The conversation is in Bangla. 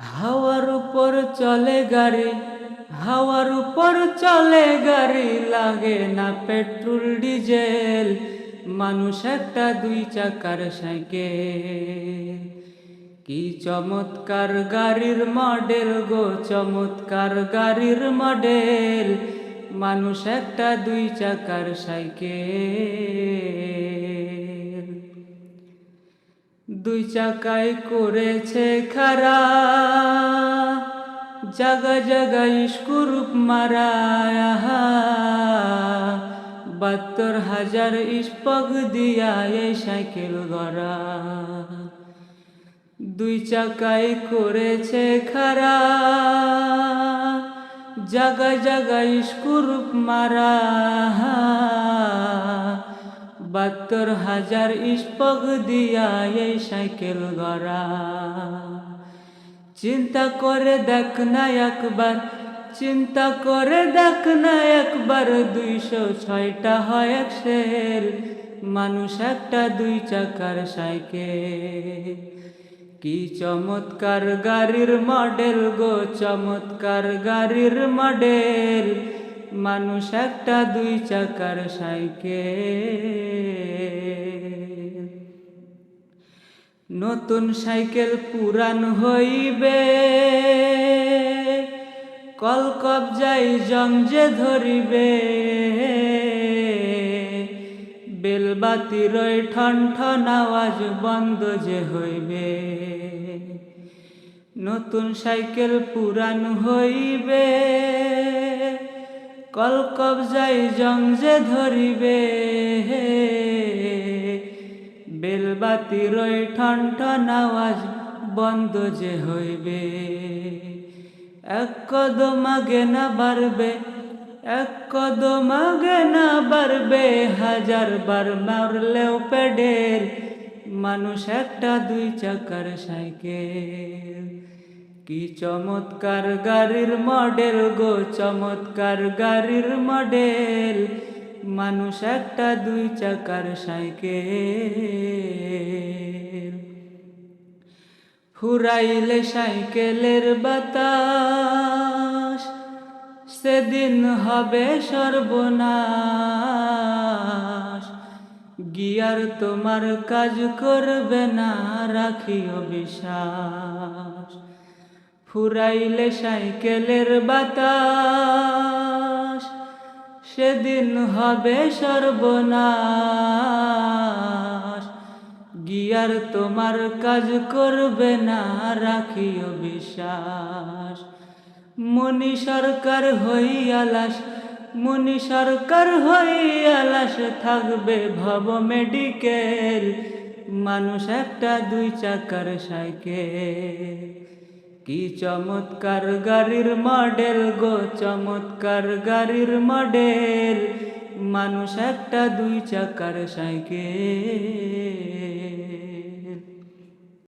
হাওয়ার উপর চলে গাড়ি, হাওয়ার উপর চলে গাড়ি, লাগে না পেট্রোল, ডিজেল, মানুষ একটা দুই চাকার সাইকেল। কি চমৎকার গাড়ির মডেল গো, চমৎকার গাড়ির মডেল, মানুষ একটা দুই চাকার সাইকেল। দুই চাকায় করেছে খারা। জাগা জাগা ইস্কুরুপ মারা আহা। বাহাত্তর হাজার ইস্পগ দিয়া এই সাইকেল গড়া। দুই চাকায় করেছে খারা। জাগা জাগা ইস্কুরুপ মারা বাহাত্তর হাজার ইস্পগ দিয়া এই সাইকেল গড়া। চিন্তা করে দেখ না একবার, চিন্তা করে দেখ না একবার, দুইশো ছয়টা হয় এক সেল মানুষ একটা দুই চাকার সাইকেল। কি চমৎকার গাড়ির মডেল গো, চমৎকার গাড়ির মডেল। মানুষ একটা দুই চাকার সাইকেল। নতুন সাইকেল পুরান হইবে। কল কবজাই জং যে ধরিবে। বেলবাতির ঠন ঠন আওয়াজ বন্ধ যে হইবে। নতুন সাইকেল পুরান হইবে। কল কবজাই জং যে ধরিবে। বেলবাতির ঠন ঠন আওয়াজ বন্ধ যে হইবে। এক কদম আগে না বাড়বে, এক কদম আগে না বাড়বে। হাজার বার মারলেও পেডেল মানুষ একটা দুই চাকার সাইকেল। কি চমৎকার গাড়ির মডেল গো, চমৎকার গাড়ির মডেল মানুষ একটা দুই চাকার সাইকেল। ফুরাইলে সাইকেলের বাতাস, সেদিন হবে সর্বনাশ। গিয়ার তোমার কাজ করবে না রাখিও বিশ্বাস ফুরাইলে সাইকেলের বাতাস, সেদিন হবে সর্বনাশ। গিয়ার তোমার কাজ করবে না, রাখিও বিশ্বাস। মনি সরকার হই আলাস, মনি সরকার হই আলাস, থাকবে ভব মেডিকেল। মানুষ একটা দুই চাকার সাইকেল। কি চমৎকার গাড়ির মডেল গো চমৎকার গাড়ির মডেল। মানুষ একটা দুই চাকার সাইকেল।